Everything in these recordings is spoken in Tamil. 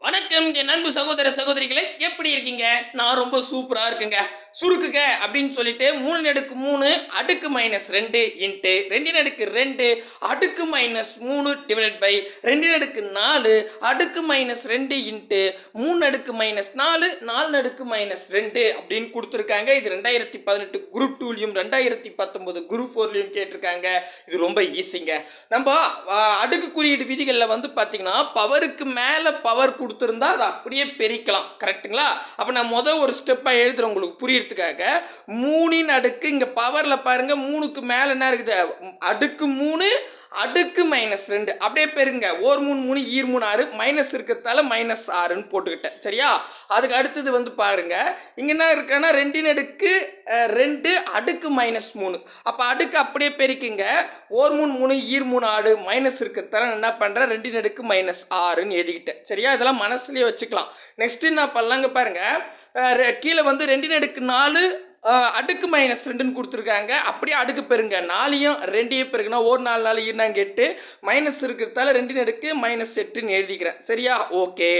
வணக்கம். என் அன்பு சகோதர சகோதரிகளே எப்படி இருக்கீங்க? நான் ரொம்ப சூப்பராக இருக்குங்க. சுருக்குங்க அப்படின்னு சொல்லிட்டு மூணு நடுக்கு மூணு அடுக்கு மைனஸ் ரெண்டு இன்ட்டு ரெண்டு நடுக்கு ரெண்டு அடுக்கு மைனஸ் மூணு டிவைட் பை ரெண்டு நடுக்கு நாலு அடுக்கு மைனஸ் ரெண்டு இன்ட்டு மூணு அடுக்கு மைனஸ் நாலு நாலு நடுக்கு மைனஸ் ரெண்டு அப்படின்னு கொடுத்துருக்காங்க. இது ரெண்டாயிரத்தி பதினெட்டு குரூப் டூலையும் ரெண்டாயிரத்தி பத்தொம்போது குரூப் ஃபோர்லையும் கேட்டிருக்காங்க. இது ரொம்ப ஈஸிங்க நம்ம அடுக்கு குறியீடு விதிகளில் வந்து பார்த்தீங்கன்னா பவருக்கு மேலே பவர் கொடுத்துருந்தா அதை அப்படியே பெருக்கலாம் கரெக்டுங்களா அப்போ நான் மொதல் ஒரு ஸ்டெப்பாக எழுதுறேன் உங்களுக்கு புரியறதுக்காக. மூணின் அடுக்கு இங்கே பவரில் பாருங்க மூணுக்கு மேலே என்ன இருக்குது? அடுக்கு மூணு அடுக்கு மைனஸ் ரெண்டு. அப்படியே பெருங்க. ஒரு மூணு மூணு ஈர் மூணு ஆறு மைனஸ் இருக்கிறதால மைனஸ் ஆறுன்னு போட்டுக்கிட்டேன். சரியா? அதுக்கு அடுத்தது வந்து பாருங்க. இங்கே என்ன இருக்குன்னா ரெண்டின் அடுக்கு ரெண்டு அடுக்கு மைனஸ் மூணு. அப்போ அடுக்கு அப்படியே பெருக்கிங்க. ஒரு மூணு மூணு ஈர் மூணு ஆடு மைனஸ் இருக்கிறதால நான் என்ன பண்ணுறேன் ரெண்டின் அடுக்கு மைனஸ் ஆறுன்னு எழுதிக்கிட்டேன். சரியா? இதெல்லாம் மனசுலயே வச்சுக்கலாம். நெக்ஸ்ட் என்ன பண்ணலாங்க பாருங்க. ரெ- கீழே வந்து ரெண்டின் அடுக்கு நாலு அடுக்கு மைனஸ் ரெண்டுன்னு கொடுத்துருக்காங்க. அப்படியே அடுக்கு பெருங்க நாலையும் ரெண்டையும் பெருக்குனா ஒரு நாலு நாலு இருந்தாங்க எட்டு. மைனஸ் இருக்கிறதால ரெண்டின் அடுக்கு மைனஸ் எட்டுன்னு எழுதிக்கிறேன். சரியா? ஓகே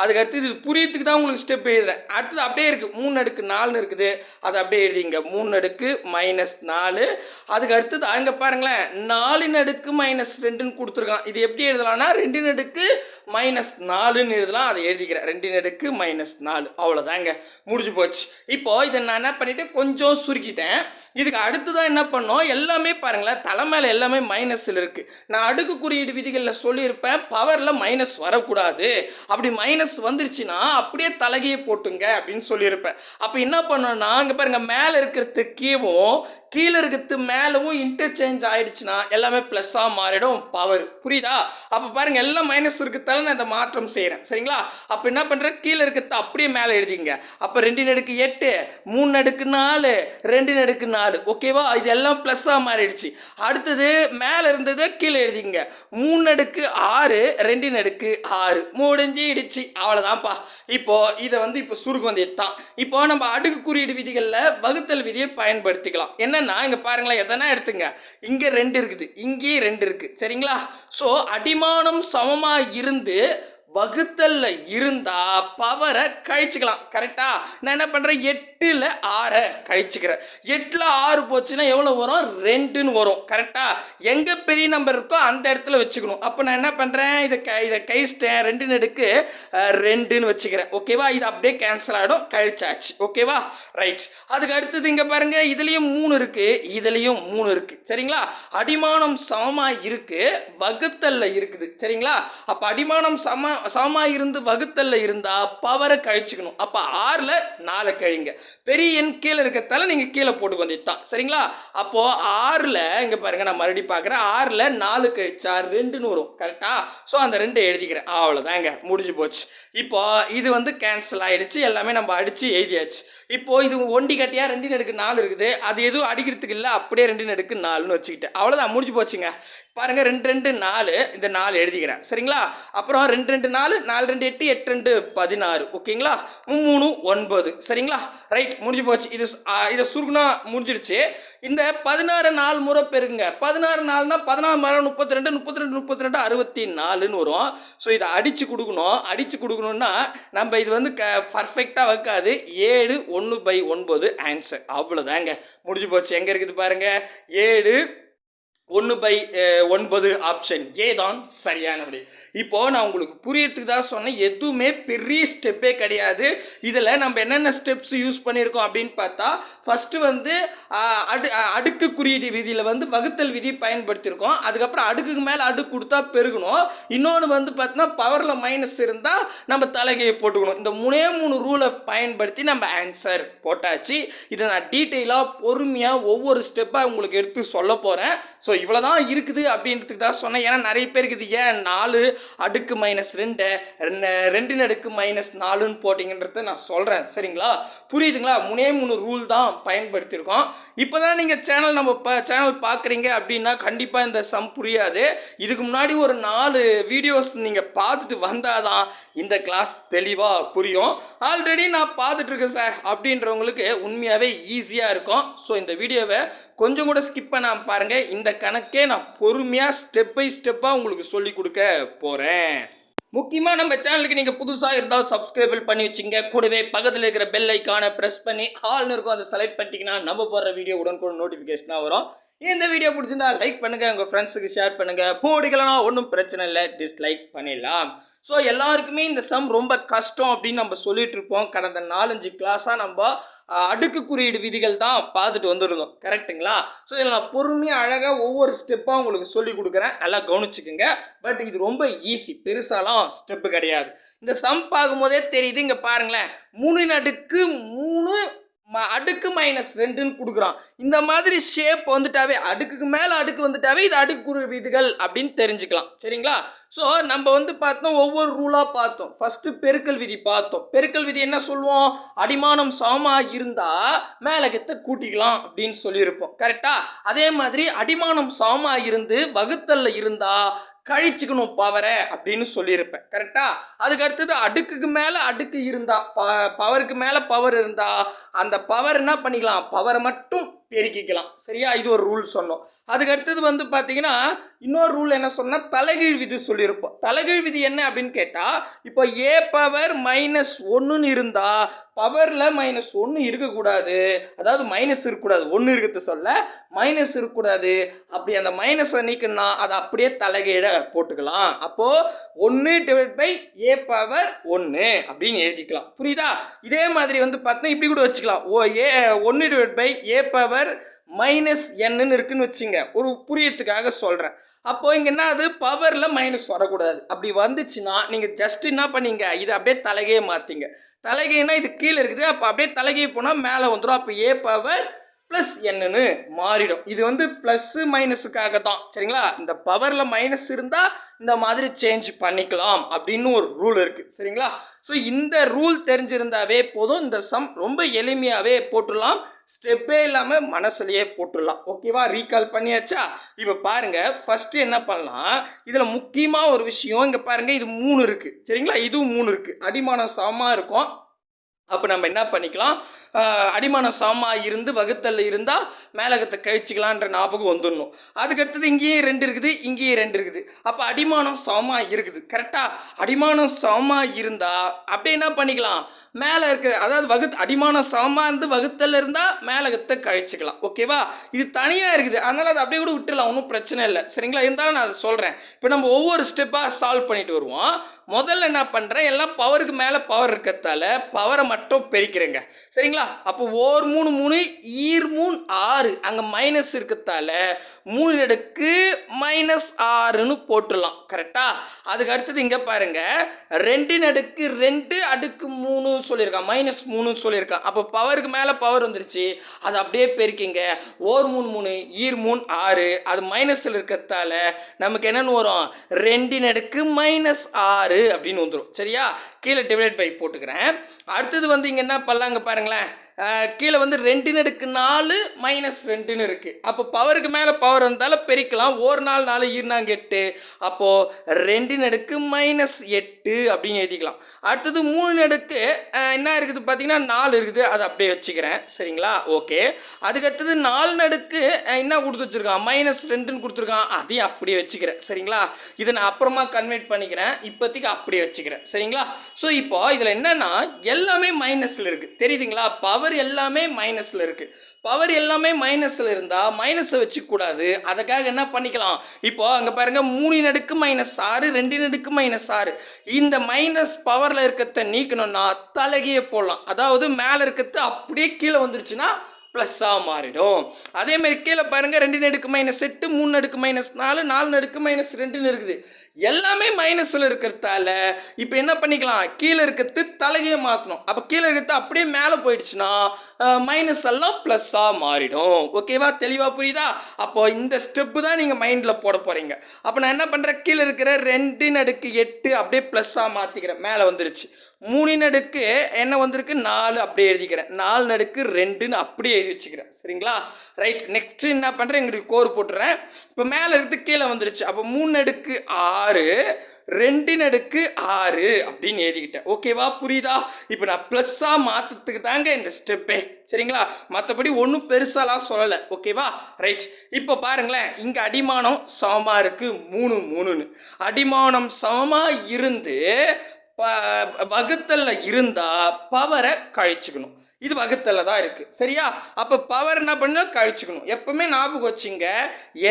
அதுக்கு அடுத்தது இது புரியத்துக்கு தான் உங்களுக்கு ஸ்டெப் எழுதுறேன். அடுத்தது அப்படியே இருக்குது மூணு அடுக்கு நாலுன்னு இருக்குது. அதை அப்படியே எழுதிங்க. மூணு அடுக்கு மைனஸ் நாலு. அதுக்கு அடுத்தது அங்கே பாருங்களேன். நாலின் அடுக்கு மைனஸ் ரெண்டுன்னு கொடுத்துருக்கான். இது எப்படி எழுதலாம்னா ரெண்டின் அடுக்கு மைனஸ் நாலுன்னு எழுதலாம். அதை எழுதிக்கிறேன். ரெண்டின் அடுக்கு மைனஸ் நாலு. அவ்வளோதாங்க முடிஞ்சு போச்சு. இப்போ இதை நான் என்ன பண்ணிட்டு கொஞ்சம் சுருக்கிட்டேன். இதுக்கு அடுத்ததான் என்ன பண்ணோம்? எல்லாமே பாருங்களேன் தலை மேலே எல்லாமே மைனஸில் இருக்குது நான் அடுக்கு குறியீடு விதிகளில் சொல்லியிருப்பேன் பவரில் மைனஸ் வரக்கூடாது. அப்படி மைனஸ் வந்துருச்சுன்னா அப்படியே தலகையை போட்டுங்க அப்படின்னு சொல்லியிருப்பேன். அப்போ என்ன பண்ணோம்னா இங்கே பாருங்க மேலே இருக்கிறது கீழும் கீழே இருக்கிறது மேலவும் இன்டர்சேஞ்ச் ஆயிடுச்சுன்னா எல்லாமே ப்ளஸ்ஸாக மாறிடும் பவர் புரியுதா? அப்போ பாருங்க எல்லாம் மைனஸ் இருக்கிறதால நான் இந்த மாற்றம் செய்கிறேன் சரிங்களா? அப்போ என்ன பண்ணுறேன் கீழே இருக்கிறது அப்படியே மேலே எழுதிங்க. அப்போ ரெண்டு நடுக்கு எட்டு மூணு நடுக்குன்னா நாலு ரெண்டு நடுக்கு நாலு. ஓகேவா இது எல்லாம் ப்ளஸ்ஸாக மாறிடுச்சு. அடுத்தது மேலே இருந்தது கீழே எழுதிங்க மூணு நடுக்கு ஆறு ரெண்டு நடுக்கு ஆறு. முடிஞ்சிடுச்சு. அவ்வளோதான்ப்பா இப்போ இதை வந்து இப்போ சுருக்கம் வந்து தான் இப்போ நம்ம அடுக்கு குறியீடு விதிகளில் வகுத்தல் விதியை பயன்படுத்திக்கலாம். என்னென்னா இங்கே பாருங்களேன் எதனா எடுத்துங்க. இங்கே ரெண்டு இருக்குது. இங்கேயும் ரெண்டு இருக்குது சரிங்களா? ஸோ அடிமானம் சமமாக இருந்து வகுத்தல்ல இருந்தா பவரை கழிச்சுக்கலாம். கரெக்டா நான் என்ன பண்றேன்? எட்டுல ஆறை கழிச்சுக்கிறேன். எட்டுல ஆறு போச்சுன்னா எவ்வளவு வரும்? ரெண்டுன்னு வரும். கரெக்டா எங்க பெரிய நம்பர் இருக்கோ அந்த இடத்துல வச்சுக்கணும். அப்போ நான் என்ன பண்றேன்? இதை க இதை கழிச்சிட்டேன். ரெண்டுன்னு எடுக்கு ரெண்டுன்னு வச்சுக்கிறேன். ஓகேவா இது அப்படியே கேன்சல் ஆகிடும் கழிச்சாச்சு. ஓகேவா ரைட் அதுக்கு அடுத்தது இங்க பாருங்க. இதுலயும் மூணு இருக்கு. இதுலயும் மூணு இருக்கு. சரிங்களா? அடிமானம் சமமா இருக்கு. வகுத்தல்ல இருக்குது. சரிங்களா? அப்ப அடிமானம் சம சமமாக இருந்து வகுத்தல்ல இருந்தா பவரை கழிச்சுக்கணும். அப்போ ஆறுல நாலு கழிங்க. பெரிய எண் கீழே இருக்கிறதால நீங்க கீழே போட்டு வந்துட்டான் சரிங்களா? அப்போ ஆறுல இங்க பாருங்க நான் மறுபடியும் பார்க்குறேன். ஆறுல நாலு கழிச்சா ரெண்டுன்னு வரும் கரெக்டா ஸோ அந்த ரெண்டு எழுதிக்கிறேன். அவ்வளோதாங்க முடிஞ்சு போச்சு. இப்போ இது வந்து கேன்சல் ஆயிடுச்சு. எல்லாமே நம்ம அடிச்சு எழுதியாச்சு. இப்போ இது ஒண்டி கட்டியாக ரெண்டு நடுக்கு நாலு இருக்குது. அது எதுவும் அடிக்கிறதுக்கு இல்லை. அப்படியே ரெண்டு நடுக்கு நாலுன்னு வச்சுக்கிட்டேன் அவ்வளோதான் முடிஞ்சு போச்சுங்க. பாருங்க ரெண்டு ரெண்டு நாலு. இந்த நாலு எழுதிக்கிறேன். சரிங்களா? அப்புறம் ரெண்டு ரெண்டு நாலு நாலு ரெண்டு எட்டு எட்டு ரெண்டு பதினாறு. ஓகேங்களா? மூணு ஒன்பது. சரிங்களா? ரைட் முடிஞ்சு போச்சு. இது இதை சுருக்குனா முடிஞ்சிடுச்சு. இந்த பதினாறு நாலு முறை பெருங்க பதினாறு நாலுனா பதினாறு மரம் முப்பத்தி ரெண்டு முப்பத்தி ரெண்டு முப்பத்தி ரெண்டு அறுபத்தி நாலுன்னு வரும். ஸோ இதை அடித்து கொடுக்கணும். அடித்து கொடுக்கணும்னா நம்ம இது வந்து க பர்ஃபெக்டாக வைக்காது. ஏழு ஒன்று பை ஒன்பது ஆன்சர் அவ்வளோதாங்க முடிஞ்சு போச்சு. எங்கே இருக்குது பாருங்க? ஏழு ஒன்று பை ஒன்பது ஆப்ஷன் ஏ தான் சரியான விடை இப்போ நான் உங்களுக்கு புரியறதுக்கு தான் சொன்னேன். எதுவுமே பெரிய ஸ்டெப்பே கிடையாது. இதில் நம்ம என்னென்ன ஸ்டெப்ஸ் யூஸ் பண்ணியிருக்கோம் அப்படின்னு பார்த்தா ஃபஸ்ட்டு வந்து அடு அடுக்கு குறியீடு விதியில் வந்து வகுத்தல் விதி பயன்படுத்தியிருக்கோம். அதுக்கப்புறம் அடுக்குக்கு மேலே அடுக்கு கொடுத்தா பெருகணும். இன்னொன்று வந்து பார்த்தீங்கன்னா பவரில் மைனஸ் இருந்தால் நம்ம தலைகையை போட்டுக்கணும். இந்த மூணே மூணு ரூலை பயன்படுத்தி நம்ம ஆன்சர் போட்டாச்சு. இதை நான் டீட்டெயிலாக பொறுமையாக ஒவ்வொரு ஸ்டெப்பாக உங்களுக்கு எடுத்து சொல்ல போகிறேன் ஸோ இவ்வளோ தான் இருக்குது அப்படின்றதுக்கு தான் சொன்னேன். ஏன்னா நிறைய பேருக்கு இது ஏன் நாலு அடுக்கு மைனஸ் ரெண்டு ரெண்டின் அடுக்கு மைனஸ் நாலுன்னு போட்டிங்கன்றத நான் சொல்கிறேன் சரிங்களா? புரியுதுங்களா? மூணே மூணு ரூல் தான் பயன்படுத்தியிருக்கோம். இப்போ தான் நீங்கள் சேனல் நம்ம ப சேனல் பார்க்குறீங்க அப்படின்னா கண்டிப்பாக இந்த சம் புரியாது. இதுக்கு முன்னாடி ஒரு நாலு வீடியோஸ் நீங்கள் பார்த்துட்டு வந்தால் தான் இந்த கிளாஸ் தெளிவாக புரியும். ஆல்ரெடி நான் பார்த்துட்டு இருக்கேன் சார் அப்படின்றவங்களுக்கு உண்மையாகவே ஈஸியாக இருக்கும். ஸோ இந்த வீடியோவை கொஞ்சம் கூட ஸ்கிப் பண்ணாமல் பாருங்கள் இந்த கணக்கே நான் பொறுமையாக ஸ்டெப் பை ஸ்டெப்பாக உங்களுக்கு சொல்லி கொடுக்க போகிறேன் முக்கியமாக நம்ம சேனலுக்கு நீங்கள் புதுசாக இருந்தால் சப்ஸ்கிரைபிள் பண்ணி வச்சுங்க. கூடவே பக்கத்தில் இருக்கிற பெல் ஐக்கானை ப்ரெஸ் பண்ணி ஆள்னு இருக்கும் அதை செலக்ட் பண்ணிட்டீங்கன்னா நம்ம போடுற வீடியோ உடனுக்குடன் நோட்டிஃபிகேஷனாக வரும். இந்த வீடியோ பிடிச்சிருந்தா லைக் பண்ணுங்க உங்கள் ஃப்ரெண்ட்ஸுக்கு ஷேர் பண்ணுங்க. போடிக்கலாம் ஒன்றும் பிரச்சனை இல்லை டிஸ்லைக் பண்ணிடலாம். ஸோ எல்லாருக்குமே இந்த சம் ரொம்ப கஷ்டம் அப்படின்னு நம்ம சொல்லிட்டு இருப்போம். கடந்த நாலஞ்சு கிளாஸாக நம்ம அடுக்கு குறியீடு விதிகள் தான் பார்த்துட்டு வந்துருந்தோம். கரெக்ட்டுங்களா ஸோ இதில் நான் பொறுமையாக அழகாக ஒவ்வொரு ஸ்டெப்பாக உங்களுக்கு சொல்லி கொடுக்குறேன். நல்லா கவனிச்சுக்கோங்க. பட் இது ரொம்ப ஈஸி பெருசாலாம் ஸ்டெப்பு கிடையாது. இந்த சம் பார்க்கும்போதே தெரியுது. இங்கே பாருங்களேன். மூணு நடுக்கு மூணு ம அடுக்கு மைனஸ் ரெண்டுன்னு கொடுக்குறான். இந்த மாதிரி ஷேப் வந்துட்டாவே அடுக்குக்கு மேலே அடுக்கு வந்துட்டாவே இது அடுக்குக்குறி விதிகள் அப்படின்னு தெரிஞ்சுக்கலாம். சரிங்களா? ஸோ நம்ம வந்து பார்த்தோம் ஒவ்வொரு ரூலாக பார்த்தோம். ஃபஸ்ட்டு பெருக்கல் விதி பார்த்தோம். பெருக்கல் விதி என்ன சொல்லுவோம்? அடிமானம் சமமாக இருந்தால் மேலகத்தை கூட்டிக்கலாம் அப்படின்னு சொல்லியிருப்போம். கரெக்டாக அதே மாதிரி அடிமானம் சமமாக இருந்து வகுத்தல்ல இருந்தால் கழிச்சுக்கணும் பவரை அப்படின்னு சொல்லியிருப்பேன். கரெக்டா அதுக்கு அடுத்தது அடுக்குக்கு மேலே அடுக்கு இருந்தா ப பவருக்கு மேலே பவர் இருந்தா அந்த பவர் என்ன பண்ணிக்கலாம்? பவரை மட்டும் பெருக்கிக்கலாம். சரியா? இது ஒரு ரூல் சொன்னோம். அதுக்கு அடுத்தது வந்து பார்த்தீங்கன்னா இன்னொரு ரூல் என்ன சொன்னால் தலைகீழ் விதி சொல்லியிருப்போம். தலைகீழ் விதி என்ன அப்படின்னு கேட்டால் இப்போ ஏ பவர் மைனஸ் ஒன்றுன்னு இருந்தால் பவரில் மைனஸ் ஒன்று இருக்கக்கூடாது. அதாவது மைனஸ் இருக்கக்கூடாது. ஒன்று இருக்கிறது சொல்ல மைனஸ் இருக்கக்கூடாது. அப்படி அந்த மைனஸை நீக்கணும்னா அதை அப்படியே தலைகீழ போட்டுக்கலாம். அப்போது ஒன்று டிவைட் பை ஏ பவர் ஒன்று அப்படின்னு எழுதிக்கலாம். புரியுதா? இதே மாதிரி வந்து பார்த்தீங்கன்னா இப்படி கூட வச்சுக்கலாம். ஓ ஏ ஒன்று divide by A power minus என்னன்னு இருக்குன்னு வச்சுங்க. ஒரு புரியத்துக்காக சொல்கிறேன் அப்போ இங்கே என்ன அது பவரில் மைனஸ் வரக்கூடாது. அப்படி வந்துச்சுன்னா நீங்கள் ஜஸ்ட் என்ன பண்ணீங்க? இதை அப்படியே தலைகையை மாற்றிங்க தலைகைனா இது கீழே இருக்குது. அப்போ அப்படியே தலைகையை போனால் மேலே வந்துடும் அப்போ ஏ பவர் ப்ளஸ் என்னன்னு மாறிடும். இது வந்து ப்ளஸ்ஸு மைனஸுக்காக தான் சரிங்களா? இந்த பவரில் மைனஸ் இருந்தால் இந்த மாதிரி சேஞ்ச் பண்ணிக்கலாம் அப்படின்னு ஒரு ரூல் இருக்குது சரிங்களா? ஸோ இந்த ரூல் தெரிஞ்சிருந்தாவே போதும். இந்த சம் ரொம்ப எளிமையாகவே போட்டுடலாம். ஸ்டெப்பே இல்லாமல் மனசுலையே போட்டுடலாம். ஓகேவா ரீகால் பண்ணியாச்சா? இப்போ பாருங்கள் ஃபஸ்ட்டு என்ன பண்ணலாம்? இதில் முக்கியமாக ஒரு விஷயம் இங்கே பாருங்கள் இது மூணு இருக்குது சரிங்களா? இதுவும் மூணு இருக்குது அடிமானம் சமமாக இருக்கும். அப்போ நம்ம என்ன பண்ணிக்கலாம்? ஆஹ் அடிமானம் சமமாக இருந்து வகுத்தல்ல இருந்தால் மேலகத்தை கழிச்சிக்கலான்ற ஞாபகம் வந்துடணும். அதுக்கு அடுத்தது இங்கேயும் ரெண்டு இருக்குது இங்கேயும் ரெண்டு இருக்குது. அப்போ அடிமானம் சமமாக இருக்குது. கரெக்டாக அடிமானம் சமமாக இருந்தால் அப்படியே என்ன பண்ணிக்கலாம்? மேலே இருக்க அதாவது வகுத்து அடிமானம் சமமாக இருந்து வகுத்தல் இருந்தால் மேலகத்தை கழிச்சிக்கலாம் ஓகேவா இது தனியாக இருக்குது. அதனால் அதை அப்படியே கூட விட்டுடலாம். ஒன்றும் பிரச்சனை இல்லை. சரிங்களா? இருந்தாலும் நான் அதை சொல்கிறேன் இப்போ நம்ம ஒவ்வொரு ஸ்டெப்பாக சால்வ் பண்ணிட்டு வருவோம். முதல்ல என்ன பண்ணுறேன் எல்லாம் பவருக்கு மேலே பவர் இருக்கிறதால பவரை மட்டும் பெருக்கிறேங்க. சரிங்களா? அப்போ ஓர் மூணு மூணு ஈர் மூணு ஆறு. அங்கே மைனஸ் இருக்கிறதால மூணு அடுக்கு மைனஸ் ஆறுன்னு போட்டுடலாம். கரெக்டாக அதுக்கு அடுத்தது இங்கே பாருங்கள் ரெண்டு அடுக்கு ரெண்டு அடுக்கு மூணு சொல்லியிருக்கான் மைனஸ் மூணுன்னு சொல்லியிருக்கான் அப்போ பவருக்கு மேலே பவர் வந்துருச்சு. அதை அப்படியே பெருக்கிங்க. ஓர் மூணு மூணு ஈர் மூணு ஆறு. அது மைனஸில் இருக்கிறதால நமக்கு என்னென்னு வரும்? ரெண்டின் அடுக்கு மைனஸ் ஆறு அப்படின்னு வந்துடும் சரியா? கீழே டிவைட் பை போட்டுக்கிறேன். அடுத்தது வந்து இங்கே என்ன பண்ணலாம் பாருங்களேன். கீழே வந்து ரெண்டுன்னு அடுக்கு நாலு மைனஸ் ரெண்டுன்னு இருக்குது அப்போ பவருக்கு மேலே பவர் வந்தாலும் பெருக்கலாம். ஒரு நாள் நாலு ஈர்னாங்க எட்டு. அப்போது ரெண்டு அடுக்கு மைனஸ் எட்டு அப்படின்னு எழுதிக்கலாம். அடுத்தது மூணு நடுக்கு என்ன இருக்குது பார்த்தீங்கன்னா நாலு இருக்குது. அதை அப்படியே வச்சுக்கிறேன். சரிங்களா? ஓகே. அதுக்கு அடுத்தது நாலு நடுக்கு என்ன கொடுத்து வச்சுருக்கான்? மைனஸ் ரெண்டுன்னு கொடுத்துருக்கான். அதையும் அப்படியே வச்சுக்கிறேன். சரிங்களா? இதை நான் அப்புறமா கன்வெர்ட் பண்ணிக்கிறேன். இப்போதைக்கு அப்படியே வச்சுக்கிறேன். சரிங்களா? ஸோ இப்போ இதில் என்னென்னா எல்லாமே மைனஸில் இருக்குது தெரியுதுங்களா? பவர் பவர் எல்லாமே மைனஸில் இருக்குது பவர் எல்லாமே மைனஸில் இருந்தால் மைனஸை வச்சுக்கூடாது அதுக்காக என்ன பண்ணிக்கலாம்? இப்போ அங்கே பாருங்க மூணு நடுக்கு மைனஸ் ஆறு ரெண்டு நடுக்கு மைனஸ் ஆறு. இந்த மைனஸ் பவரில் இருக்கிறத நீக்கணும்னா தலைகையே போடலாம். அதாவது மேலே இருக்கிறது அப்படியே கீழே வந்துருச்சுன்னா ப்ளஸ்ஸாக மாறிடும். அதே மாதிரி கீழே பாருங்கள் ரெண்டு நடுக்கு மைனஸ் எட்டு மூணு நடுக்கு மைனஸ் நாலு நாலு நடுக்கு மைனஸ் ரெண்டுன்னு இருக்குது. எல்லாமே மைனஸில் இருக்கிறதால இப்போ என்ன பண்ணிக்கலாம்? கீழே இருக்கிறது தலையே மாற்றணும் அப்போ கீழே இருக்கிறது அப்படியே மேலே போயிடுச்சுன்னா மைனஸ் எல்லாம் ப்ளஸ்ஸாக மாறிடும். ஓகேவா தெளிவாக புரியுதா? அப்போ இந்த ஸ்டெப்பு தான் நீங்கள் மைண்டில் போட போகிறீங்க அப்போ நான் என்ன பண்ணுறேன் கீழே இருக்கிற ரெண்டு நடுக்கு எட்டு அப்படியே ப்ளஸ்ஸாக மாற்றிக்கிறேன் மேலே வந்துருச்சு. மூணு நடுக்கு என்ன வந்திருக்கு? நாலு அப்படியே எழுதிக்கிறேன். நாலு நடுக்கு ரெண்டுன்னு அப்படியே எழுதி வச்சுக்கிறேன். சரிங்களா? ரைட் நெக்ஸ்ட்டு என்ன பண்ணுறேன் எங்களுக்கு கோர் போட்டுறேன். இப்போ மேலே இருந்து கீழே வந்துருச்சு. அப்போ மூணு நடுக்கு ஆறு ஆறு ரெண்டின் அடுக்கு ஆறு அப்படின்னு எழுதிக்கிட்டேன். ஓகேவா புரியுதா? இப்போ நான் ப்ளஸ்ஸாக மாற்றத்துக்கு தாங்க இந்த ஸ்டெப்பே சரிங்களா? மற்றபடி ஒன்றும் பெருசாலாம் சொல்லலை. ஓகேவா ரைட் இப்போ பாருங்களேன். இங்கே அடிமானம் சமமாக இருக்குது மூணு மூணுன்னு. அடிமானம் சமமாக இருந்து ப இருந்தால் பவரை கழிச்சுக்கணும். இது வகுத்தல்ல தான் இருக்குது சரியா? அப்போ பவர் என்ன பண்ணணும் கழிச்சுக்கணும். எப்பவுமே ஞாபகம் வச்சுங்க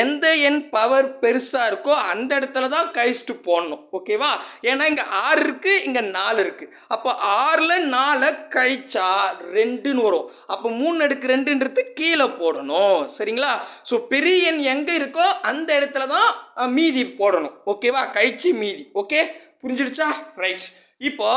எந்த எண் பவர் பெருசாக இருக்கோ அந்த இடத்துல தான் கழிச்சுட்டு போடணும். ஓகேவா ஏன்னா இங்கே ஆறு இருக்குது இங்கே நாலு இருக்குது அப்போ ஆறில் நாலை கழிச்சா ரெண்டுன்னு வரும். அப்போ மூணு அடுக்கு ரெண்டுன்றது கீழே போடணும். சரிங்களா? ஸோ பெரிய எண் எங்கே இருக்கோ அந்த இடத்துல தான் மீதி போடணும். ஓகேவா கழிச்சு மீதி. ஓகே புரிஞ்சிடுச்சா? ரைட் இப்போ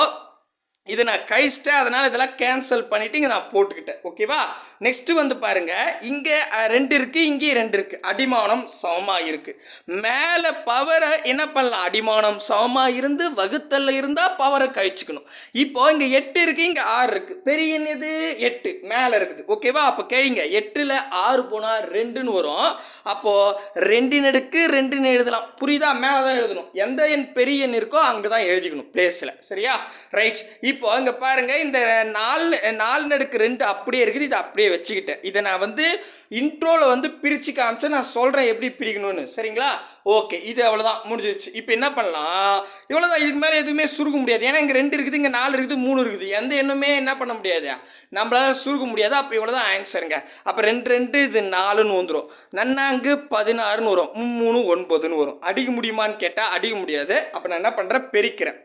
இது நான் கழிச்சிட்டேன் அதனால் இதெல்லாம் கேன்சல் பண்ணிவிட்டு இங்கே நான் போட்டுக்கிட்டேன். ஓகேவா நெக்ஸ்ட்டு வந்து பாருங்கள் இங்கே ரெண்டு இருக்குது இங்கேயும் ரெண்டு இருக்குது அடிமானம் சமமாக இருக்குது மேலே பவரை என்ன பண்ணலாம்? அடிமானம் சமமாக இருந்து வகுத்தல்ல இருந்தால் பவரை கழிச்சுக்கணும். இப்போ இங்கே எட்டு இருக்குது இங்கே ஆறு இருக்குது பெரிய என்னது? எட்டு. மேலே இருக்குது. ஓகேவா அப்போ கேளுங்க. எட்டில் ஆறு போனால் ரெண்டுன்னு வரும். அப்போது ரெண்டின் எடுக்கு ரெண்டுன்னு எழுதலாம். புரியுதா? மேலே தான் எழுதணும். எந்த எண் பெரிய எண் இருக்கோ அங்கே தான் எழுதிக்கணும் பிளேஸில் சரியா? ரைட் இப்போ அங்கே பாருங்க இந்த நாலு நாலு நடுக்கு ரெண்டு அப்படியே இருக்குது. இதை அப்படியே வச்சுக்கிட்டேன். இதை நான் வந்து இன்ட்ரோவில் வந்து பிரித்து காமிச்சு நான் சொல்கிறேன் எப்படி பிரிக்கணும்னு. சரிங்களா? ஓகே இது அவ்வளோதான் முடிஞ்சிருச்சு. இப்போ என்ன பண்ணலாம்? இவ்வளோதான் இதுக்கு மேலே எதுவுமே சுருக்க முடியாது. ஏன்னா இங்கே ரெண்டு இருக்குது இங்கே நாலு இருக்குது மூணு இருக்குது. எந்த எண்ணுமே என்ன பண்ண முடியாது? நம்மளால் சுருக்க முடியாது. அப்போ இவ்வளோதான் ஆன்சருங்க. அப்போ ரெண்டு ரெண்டு இது நாலுன்னு வந்துடும் நன்னாங்கு பதினாறுன்னு வரும். மூணு ஒன்பதுன்னு வரும். அடிக்க முடியுமான்னு கேட்டால் அடிக்க முடியாது. அப்போ நான் என்ன பண்ணுறேன் பெருக்கிறேன்.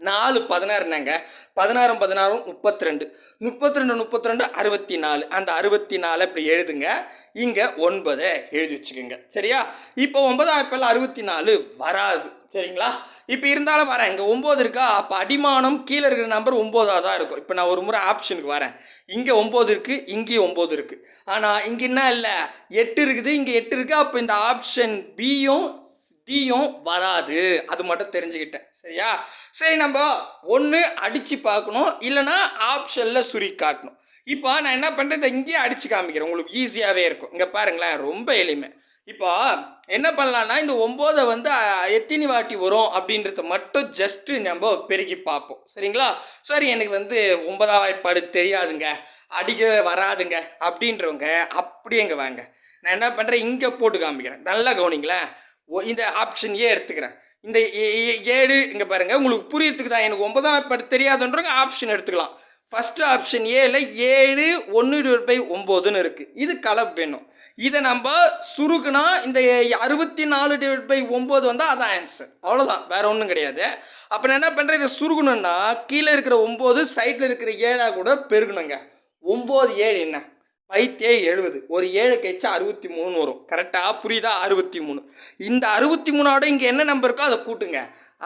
நாலு பதினாறுனாங்க பதினாறும் பதினாறும் முப்பத்தி ரெண்டு முப்பத்தி ரெண்டு முப்பத்தி ரெண்டு அறுபத்தி நாலு அந்த அறுபத்தி நாலு இப்படி எழுதுங்க. இங்கே ஒன்பதை எழுதி வச்சுக்கோங்க. சரியா? இப்போ ஒன்பதாம் இப்பெல்லாம் அறுபத்தி நாலு வராது. சரிங்களா? இப்போ இருந்தாலும் வரேன். இங்கே ஒம்பது இருக்கா? அப்போ அடிமானம் கீழே இருக்கிற நம்பர் ஒம்போதாக தான் இருக்கும். இப்போ நான் ஒரு முறை ஆப்ஷனுக்கு வரேன். இங்கே ஒம்பது இருக்குது இங்கேயும் ஒம்பது இருக்குது ஆனால் இங்கே என்ன இல்லை? எட்டு இருக்குது இங்கே எட்டு இருக்குது அப்போ இந்த ஆப்ஷன் பியும் தீயும் வராது. அது மட்டும் தெரிஞ்சுக்கிட்டேன். சரியா? சரி நம்ம ஒன்று அடித்து பார்க்கணும். இல்லைன்னா ஆப்ஷனில் சுரி காட்டணும். இப்போ நான் என்ன பண்ணுறேன் இதை இங்கேயே அடித்து காமிக்கிறேன். உங்களுக்கு ஈஸியாகவே இருக்கும். இங்கே பாருங்களேன் ரொம்ப எளிமை. இப்போ என்ன பண்ணலான்னா இந்த ஒம்போதை வந்து எத்தினி வாட்டி வரும் அப்படின்றத மட்டும் ஜஸ்ட்டு நம்ம பெருகி பார்ப்போம். சரிங்களா? சரி எனக்கு வந்து ஒன்பதாம் வாய்ப்பாடு தெரியாதுங்க. அடிக்க வராதுங்க. அப்படின்றவங்க அப்படியேங்க வாங்க. நான் என்ன பண்ணுறேன் இங்கே போட்டு காமிக்கிறேன். நல்லா கவனிங்களேன். இந்த ஆப்ஷன் ஏ எடுத்துக்கிறேன். இந்த ஏ- ஏழு இங்கே பாருங்கள் உங்களுக்கு புரியறதுக்கு தான் எனக்கு ஒன்பதாம் வாய்ப்பாடு தெரியாதுன்றவங்க ஆப்ஷன் எடுத்துக்கலாம். ஃபஸ்ட்டு ஆப்ஷன் ஏல ஏழு ஒன்று டிவைட் பை ஒம்போதுன்னு இருக்குது இது கலப்பு வேணும். இதை நம்ம சுருக்குனா இந்த அறுபத்தி நாலு டிவைட் பை ஒம்பது வந்தால் அதான் ஆன்சர் அவ்வளோதான் வேற ஒன்றும் கிடையாது. அப்போ நான் என்ன பண்ணுறேன் இதை சுருக்கணும்னா கீழே இருக்கிற ஒம்பது சைட்டில் இருக்கிற ஏழாக கூட பெருகணுங்க ஒம்பது ஏழு என்ன? பைத்தேழு எழுபது. ஒரு ஏழு கழிச்சா அறுபத்தி மூணுன்னு வரும் கரெக்டாக புரியுதா? அறுபத்தி மூணு இந்த அறுபத்தி மூணோட இங்கே என்ன நம்பர் இருக்கோ அதை கூட்டுங்க.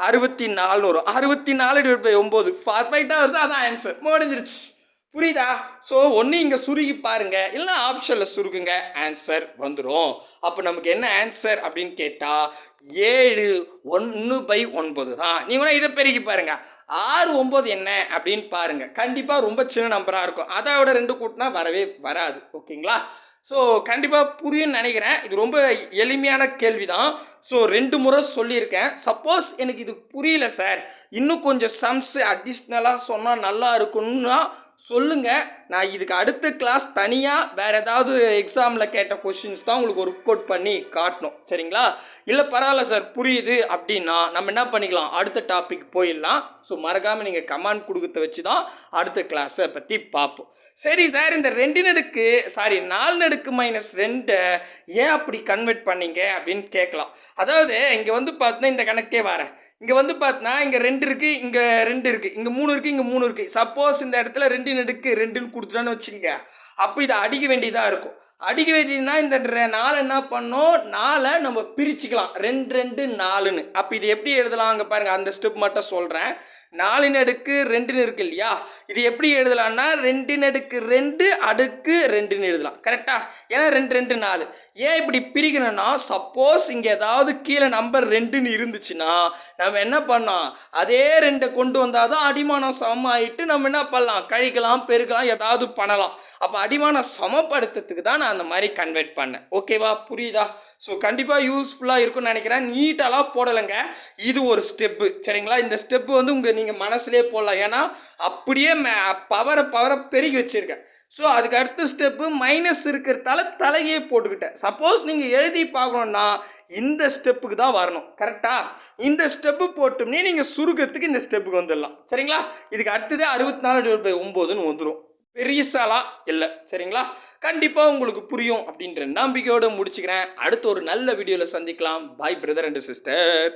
அறுபத்தி நாலுன்னு வரும். அறுபத்தி நாலு டிவைட் பை ஒம்பது பர்ஃபெக்டாக வருது? அதான் ஆன்சர் முடிஞ்சிருச்சு. புரியுதா? ஸோ ஒன்று இங்கே சுருகி பாருங்கள் இல்லைன்னா ஆப்ஷனில் சுருக்குங்க. ஆன்சர் வந்துடும் அப்போ நமக்கு என்ன ஆன்சர் அப்படின்னு கேட்டால் ஏழு ஒன்று பை ஒன்பது தான். நீங்களும் இதை பெருகி பாருங்கள் ஆறு ஒம்பது என்ன அப்படின்னு பாருங்க. கண்டிப்பாக ரொம்ப சின்ன நம்பராக இருக்கும். அதை விட ரெண்டு கூட்டினா வரவே வராது. ஓகேங்களா? ஸோ கண்டிப்பாக புரியும்னு நினைக்கிறேன். இது ரொம்ப எளிமையான கேள்வி தான் ஸோ ரெண்டு முறை சொல்லியிருக்கேன். சப்போஸ் எனக்கு இது புரியல சார் இன்னும் கொஞ்சம் சம்ஸ் அடிஷ்னலாக சொன்னால் நல்லா இருக்கும்னா சொல்லுங்கள் நான் இதுக்கு அடுத்த கிளாஸ் தனியாக வேறு ஏதாவது எக்ஸாமில் கேட்ட கொஷின்ஸ் தான் உங்களுக்கு ஒர்க் அவுட் பண்ணி காட்டணும். சரிங்களா? இல்லை பரவாயில்ல சார் புரியுது அப்படின்னா நம்ம என்ன பண்ணிக்கலாம்? அடுத்த டாபிக் போயிடலாம். ஸோ மறக்காமல் நீங்கள் கமெண்ட் கொடுக்கறத வச்சு தான் அடுத்த கிளாஸை பற்றி பார்ப்போம். சரி சார் இந்த ரெண்டு நடுக்கு சாரி நாலு நடுக்கு மைனஸ் ரெண்டை ஏன் அப்படி கன்வெர்ட் பண்ணீங்க அப்படின்னு கேட்கலாம். அதாவது இங்கே வந்து பார்த்தீங்கன்னா இந்த கணக்கே வரேன் இங்கே வந்து பார்த்தினா இங்கே ரெண்டு இருக்குது இங்கே ரெண்டு இருக்குது இங்கே மூணு இருக்குது இங்கே மூணு இருக்குது சப்போஸ் இந்த இடத்துல ரெண்டு நடுக்கு ரெண்டுன்னு கொடுத்துட்டான்னு வச்சுக்கோங்க. அப்போ இதை அடிக்க வேண்டியதாக இருக்கும். அடிக்க வேண்டியதுன்னா இந்த நாளை நாலு என்ன பண்ணோம்? நாலை நம்ம பிரிச்சுக்கலாம். ரெண்டு ரெண்டு நாலுன்னு. அப்போ இது எப்படி எழுதலாம்? அங்கே பாருங்கள் அந்த ஸ்டெப் மட்டும் சொல்கிறேன் நாலின் அடுக்கு ரெண்டுன்னு இருக்கு இல்லையா? இது எப்படி எழுதலாம்னா ரெண்டின் அடுக்கு ரெண்டு அடுக்கு ரெண்டுன்னு எழுதலாம். கரெக்டா ஏன்னா ரெண்டு ரெண்டு நாலு. ஏன் இப்படி பிரிக்கணும்னா சப்போஸ் இங்கே ஏதாவது கீழே நம்பர் ரெண்டுன்னு இருந்துச்சுன்னா நம்ம என்ன பண்ணலாம்? அதே ரெண்டை கொண்டு வந்தால் தான் அடிமானம் சமமாயிட்டு நம்ம என்ன பண்ணலாம்? கழிக்கலாம் பெருக்கலாம் ஏதாவது பண்ணலாம். அப்போ அடிமானம் சமப்படுத்துறதுக்கு தான் நான் அந்த மாதிரி கன்வெர்ட் பண்ணேன். ஓகேவா புரியுதா? ஸோ கண்டிப்பாக யூஸ்ஃபுல்லாக இருக்கும்னு நினைக்கிறேன். நீட்டாலாம் போடலைங்க. இது ஒரு ஸ்டெப்பு சரிங்களா? இந்த ஸ்டெப்பு வந்து உங்கள் நீங்கள் மனசுலேயே போடலாம். ஏன்னா அப்படியே பவரை பவரை பெருகி வச்சுருக்கேன். ஸோ அதுக்கு அடுத்த ஸ்டெப்பு மைனஸ் இருக்கிறதால தலையே போட்டுக்கிட்டேன். சப்போஸ் நீங்கள் எழுதி பார்க்கணுன்னா இந்த ஸ்டெப்புக்கு தான் வரணும். கரெக்டாக இந்த ஸ்டெப்பு போட்டோம்னே நீங்கள் சுருக்கத்துக்கு இந்த ஸ்டெப்புக்கு வந்துடலாம். சரிங்களா? இதுக்கு அடுத்ததே அறுபத்தி நாலு டிவைட் பை ஒம்போதுன்னு வந்துடும் பெரியசாலாம் இல்லை. சரிங்களா? கண்டிப்பாக உங்களுக்கு புரியும் அப்படின்ற நம்பிக்கையோடு முடிச்சுக்கிறேன். அடுத்த ஒரு நல்ல வீடியோவில் சந்திக்கலாம். பாய் பிரதர் அண்ட் சிஸ்டர்